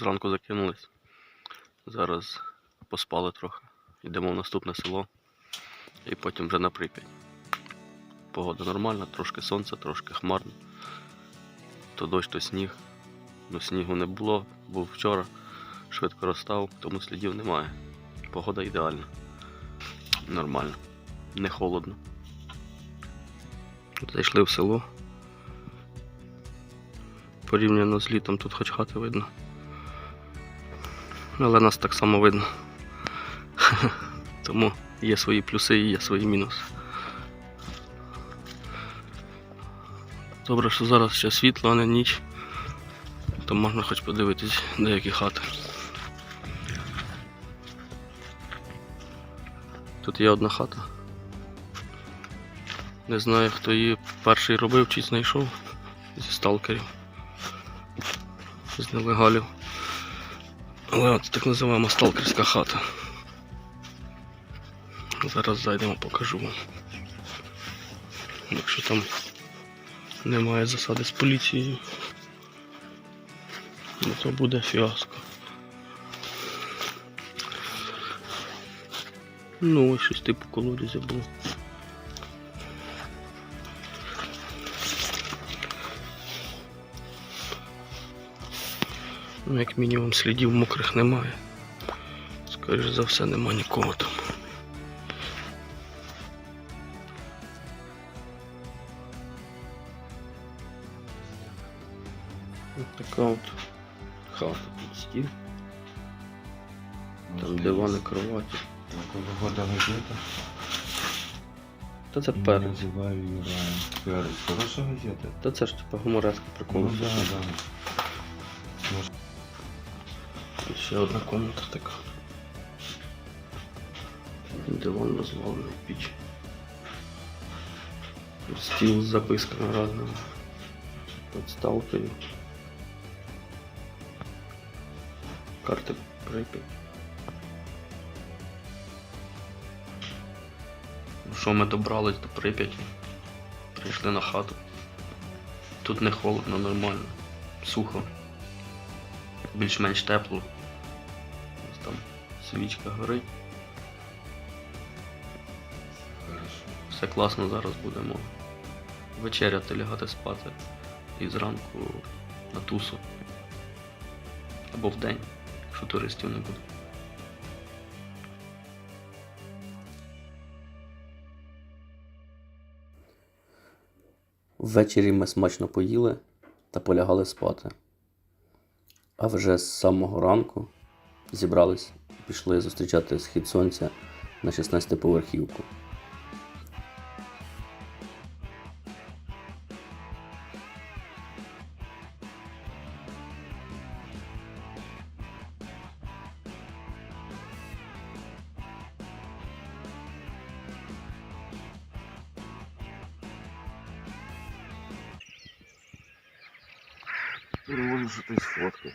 Зранку закинулись. Зараз поспали трохи. Йдемо в наступне село і потім вже на Прип'ять. Погода нормальна, трошки сонце, трошки хмарно. То дощ, то сніг. Ну снігу не було, був вчора, швидко розстав, тому слідів немає. Погода ідеальна. Нормально. Не холодно. Зайшли в село. Порівняно з літом тут хоч хати видно. Але нас так само видно. Тому є свої плюси і є свої мінуси. Добре, що зараз ще світло, а не ніч. То можна хоч подивитись деякі хати. Тут є одна хата. Не знаю, хто її перший робив чи знайшов зі сталкерів. З нелегалів. Але от так називаємо сталкерська хата. Зараз зайдемо, покажу вам. Якщо там немає засади з поліцією, ну то буде фіаско. Ну, ось щось типу колодязя було. Ну, як мінімум слідів мокрих немає. Скоріше за все, нема нікого там. Ось така от хата під стіл. Там дивани, кроваті. Такого года газета. Та це Я перець. называю ее Райан. Перец. Хорошая газета. Та це ж типа гумореска прикол. Ну да, да. Ще одна комната така. Диван розвалений піч. Стіл з записками разними. Подставкою. Карти Прип'ять. Ну що, ми добрались до Прип'яті. Прийшли на хату. Тут не холодно, нормально. Сухо. Більш-менш тепло. Свічка горить. Все класно, зараз будемо вечеряти, лягати спати і зранку на тусу. Або в день, якщо туристів не буде. Ввечері ми смачно поїли та полягали спати. А вже з самого ранку зібрались пішли зустрічати схід сонця на 16-поверхівку. Перевожу, что ты сфоткал.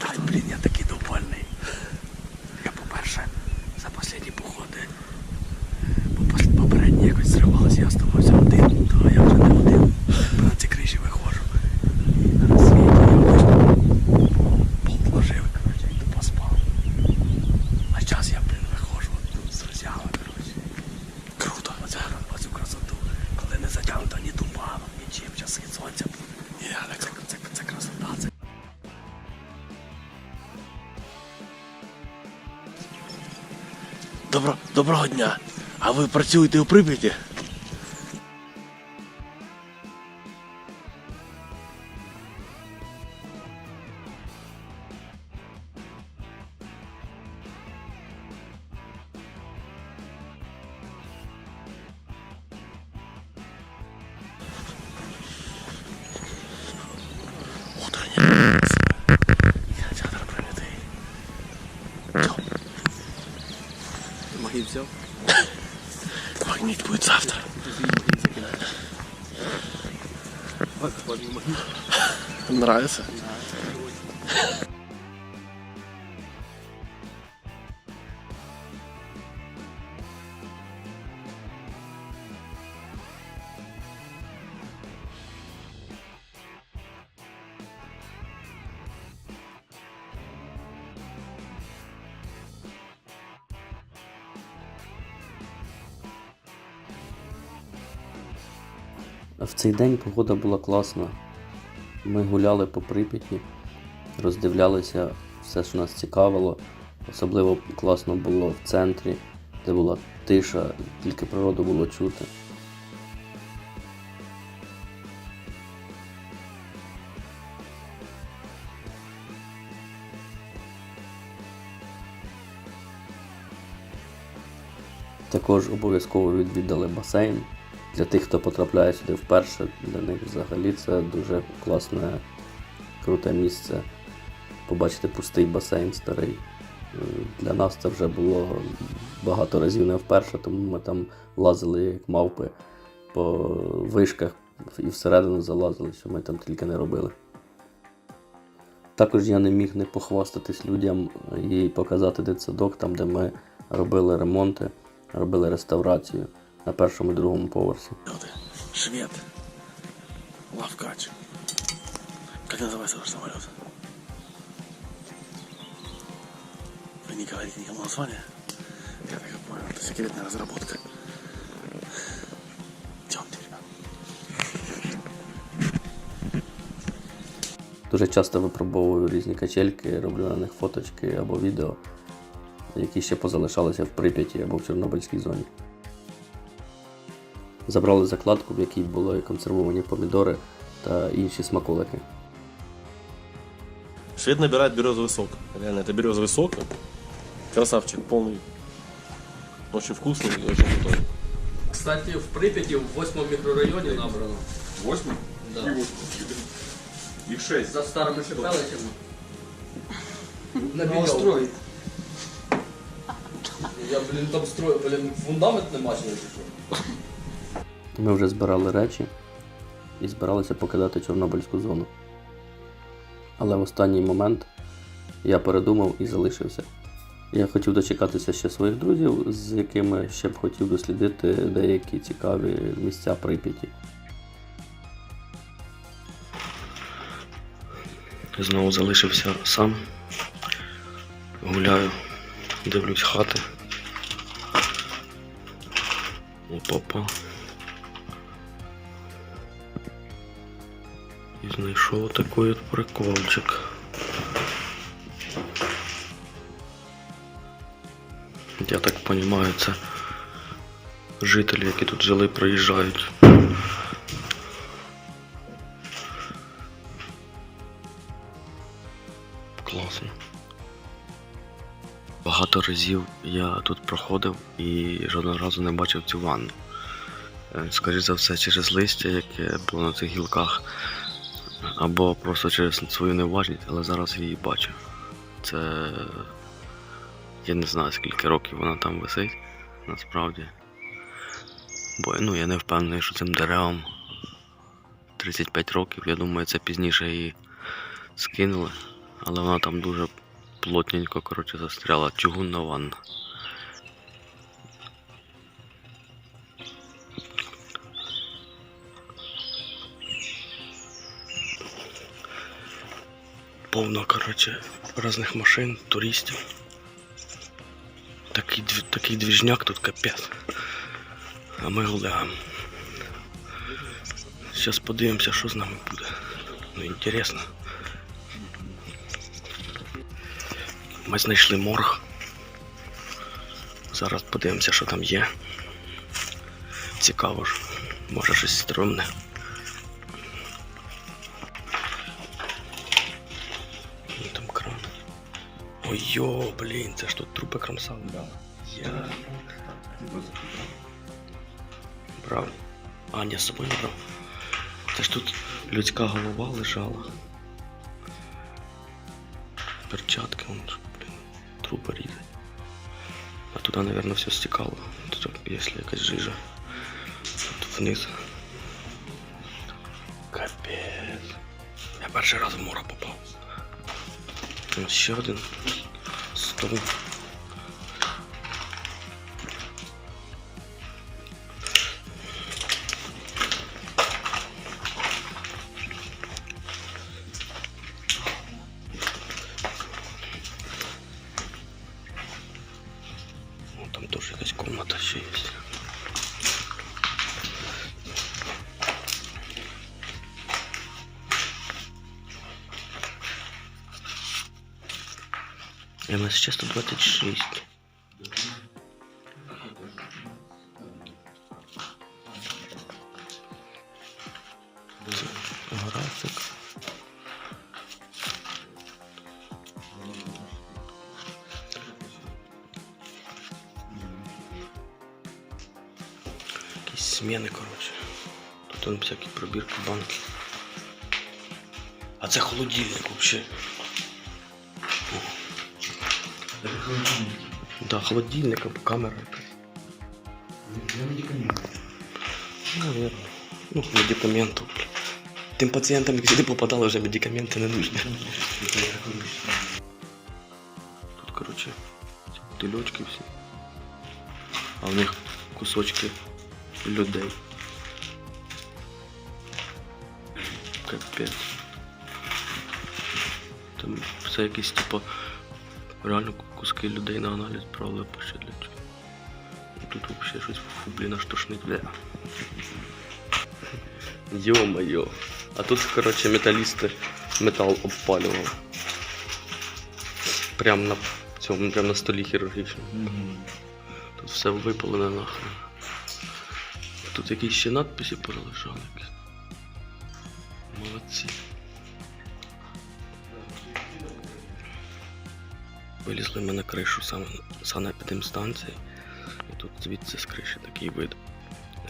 Дай, блін, я такий довольний. Я, по-перше, за останні походи, бо пос- попередні якось зривалися, я оставався один, то я вже не один. На ці криші виходжу. І на світі я обично положив, коротше, і тупо спав. А зараз я, блін, виходжу з розява, коротше. Круто, оцю красоту. Коли не затягнуто ні туманом, нічим, чим, часи сонця. Ні, але це, це, це красота, це Добро, доброго дня. А ви працюєте у Прип'яті? Взяв? Магнит будет завтра. Нравится? В цей день погода була класна. Ми гуляли по Прип'яті, роздивлялися все, що нас цікавило. Особливо класно було в центрі, де була тиша, тільки природу було чути. Також обов'язково відвідали басейн. Для тих, хто потрапляє сюди вперше, для них взагалі це дуже класне, круте місце. Побачити пустий басейн старий. Е, Для нас це вже було багато разів не вперше, тому ми там лазили як мавпи по вишках і всередину залазили, що ми там тільки не робили. Також я не міг не похвастатись людям і показати дитсадок, там, де ми робили ремонти, робили реставрацію на першому і другому поверсі. Ты швед. Лавкач. Как называется ваш самолет? Вы не говорите никому название? Я так и понял, это секретная разработка. Идемте, ребят. Дуже часто випробовую різні качельки, роблю на них фоточки або відео, які ще позалишалися в Прип'яті або в Чорнобильській зоні. Забрали закладку, в якій були консервовані помідори та інші смаколики. Швед набирает березовый сок. Реально, это березовый сок. Красавчик, полный. Очень вкусный и очень крутой. Кстати, в Прип'яті в 8 мікрорайоні набрано. Восьмый? Да. Их шесть. За старими шепеличами. Новостроїть. Я, блін, там строю, блін, фундамент не бачив, чи що? Ми вже збирали речі і збиралися покидати Чорнобильську зону. Але в останній момент я передумав і залишився. Я хотів дочекатися ще своїх друзів, з якими ще б хотів дослідити деякі цікаві місця Прип'яті. Знову залишився сам. Гуляю, дивлюсь хати. Опа-па. І знайшов такий от приколчик. Я так розумію, це жителі, які тут жили, приїжджають. Класно. Багато разів я тут проходив і жодного разу не бачив цю ванну. Е, Скоріше за все, через листя, яке було на цих гілках, або просто через свою неуважність, але зараз її бачу. Це. Я не знаю, скільки років вона там висить, насправді. Бо ну, я не впевнений, що цим деревам 35 років. Я думаю, це пізніше її скинули. Але вона там дуже плотненько коротше, застряла. Чугунна ванна. Повно, коротше, різних машин, туристів. Такий, такий двіжняк тут капець. А ми гуляємо. Зараз подивимося, що з нами буде. Ну, інтересно. Ми знайшли морг. Зараз подивимося, що там є. Цікаво ж. Може щось стрьомне. Ой, йо, блін, це ж тут трупи кромсали. Я брав. А, ні, з собою не брав. Це ж тут людська голова лежала. Перчатки, вон, ж, блін, трупи різать. А туди, мабуть, все стікало. Тут, якщо якась жижа. Тут вниз. Капець. Я перший раз в море попав. Ще один করি МСЧ 126. Це Графік. Якісь зміни, коротше. Тут там всякі пробірки, банки. А це холодильник взагалі. Да, холодильник або камера якась. Наверно. Ну, медикаментов. Тим пацієнтам, які сюди попадали, вже медикаменти не нужні. Тут, коротше, ці бутильочки всі. А в них кусочки людей. Капець. Там все якісь, типу, реально куски людей на аналіз брали по ще для чого. Ну, Тут вообще щось фу, блін, аж тошнить, бля. Йо-моє. А тут, коротше, металісти метал обпалювали. Прям на цьому, прям на столі хірургічному. Тут все випалене нахрен. Тут якісь ще надписи перележали. Вилізли ми на кришу саме санепідемстанції. І тут звідси з криші такий вид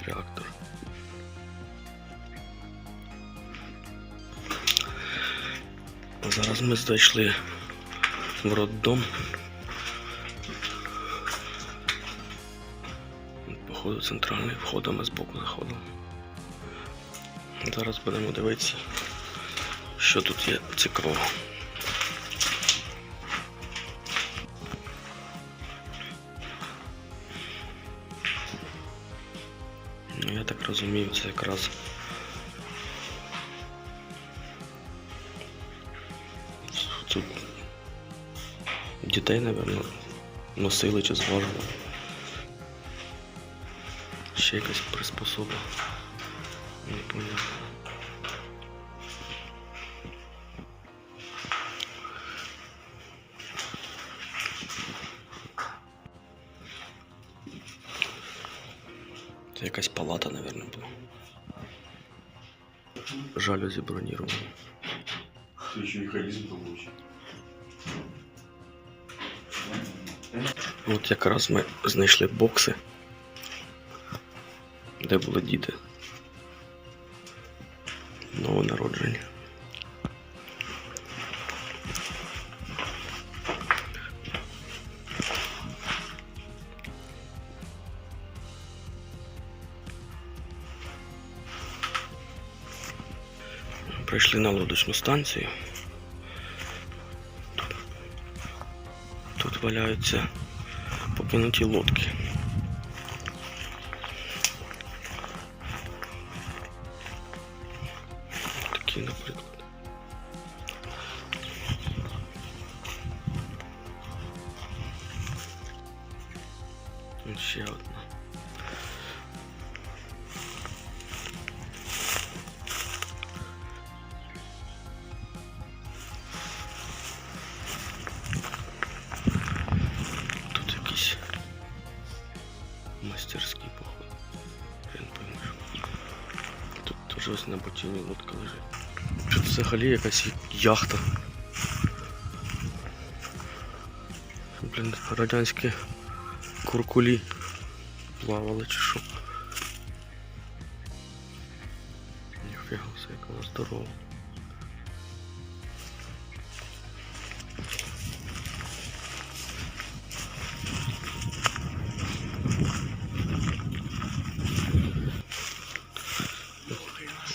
реактор. Зараз ми зайшли в роддом. Походу центральний вход, а ми збоку заходимо. Зараз будемо дивитися, що тут є цікавого. Ну, я так розумію, це якраз тут дітей, напевно, носили чи зважили. Ще якась приспособа. Непонятно. Це якась палата, мабуть, була. Жалюзі броніровані. ще механізм получит. От якраз ми знайшли бокси, де були діти. Новонароджені. Прийшли на лодочну станцію. Тут, тут валяються покинуті лодки. Такі, наприклад. Ось Ще одна. Взагалі якась яхта. Блін, радянські куркулі плавали чи що. Ніфіга все, як вона здорова.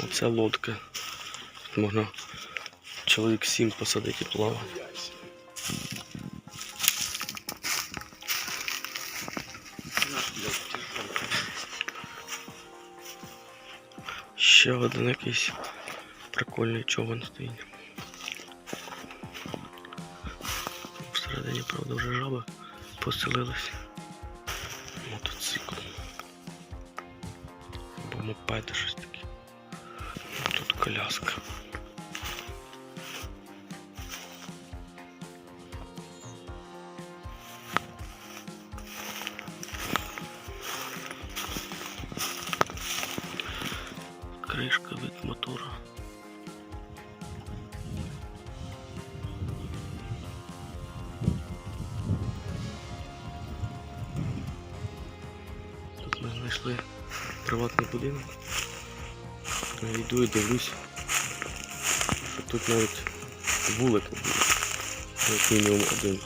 Оце лодка. Тут можна чоловік сім посадити плавати. Ще один якийсь прикольний човен стоїть. Всередині, правда, вже жаби поселилися. Мотоцикл. Або мопеди щось таке. Тут коляска. Йду і дивлюсь, що тут навіть вулики були. Як мінімум один.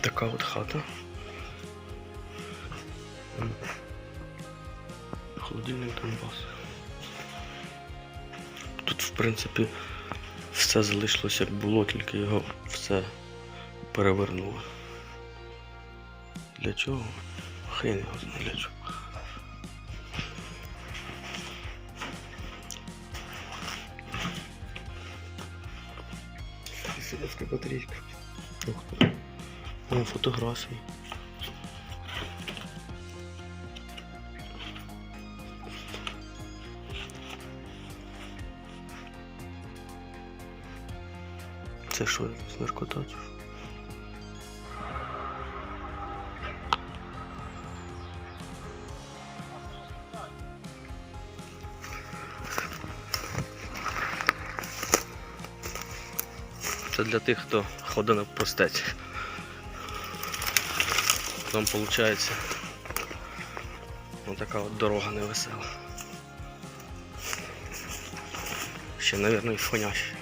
Така от хата. Холодильник Донбас. Тут, в принципі, все залишилося як було, тільки його все перевернуло. Для чого? Його знає для чого. Ух ты. О, фотографии. Це що, якась Це для тих, хто ходить на простець. Там виходить така от дорога невесела. Ще, мабуть, і фоняща.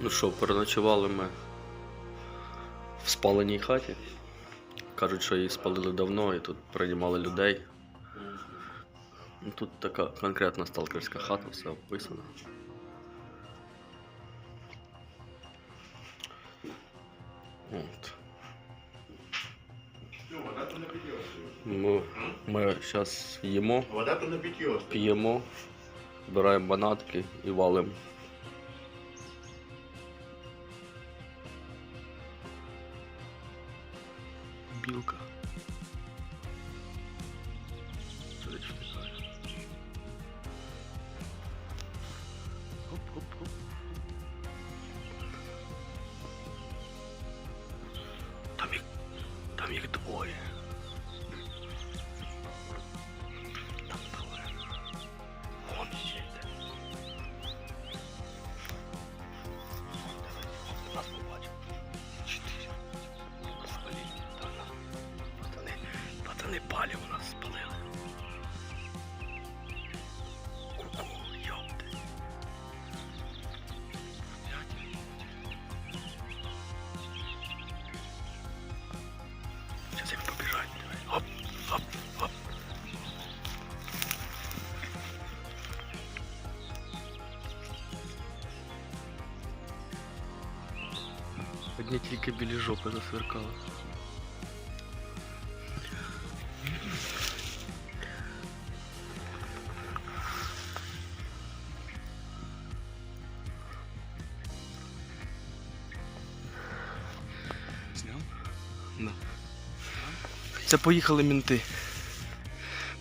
Ну що, переночували ми в спаленій хаті. Кажуть, що її спалили давно і тут приймали людей. Ну, Тут така конкретна сталкерська хата, все описано. От. Ми, ми зараз їмо, п'ємо, збираємо банатки і валимо. Білка. Одні тільки білі жопи засверкали. Да. Це поїхали мінти.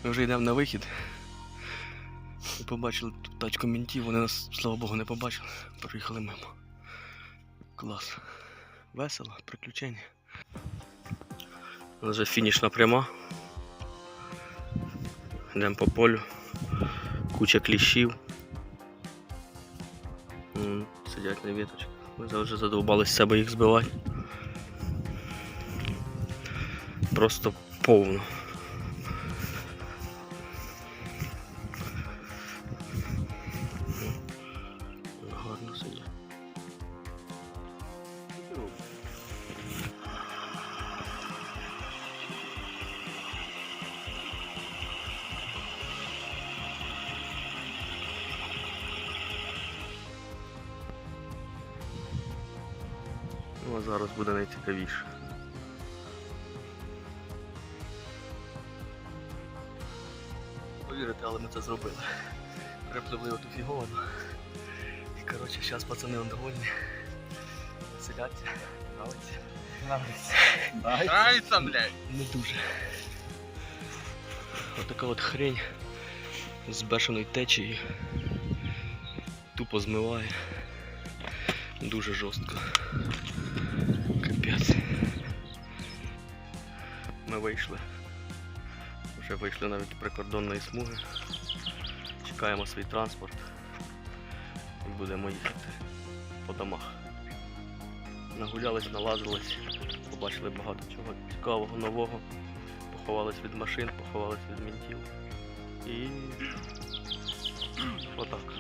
Ми вже йдемо на вихід. І побачили тут тачку мінтів, вони нас, слава Богу, не побачили. Проїхали мимо. Клас. Весело, приключення. Вже фінішна пряма. Йдемо по полю. Куча кліщів. Сидять на віточках. Ми завжди задовбались себе їх збивати. Просто повно. Зараз буде найцікавіше. Повірите, але ми це зробили. Припливли оту фіговану. І коротше, зараз пацани довольні. Селяться. Нравиться. Нравиться. Нравится, блядь. Не дуже. Отака от хрень з бешеною течією. Тупо змиває. Дуже жорстко. Ми вийшли. Вже вийшли навіть прикордонної смуги. Чекаємо свій транспорт і будемо їхати по домах. Нагулялись, налазились, побачили багато чого цікавого, нового. Поховались від машин, поховались від мінтів. І отак.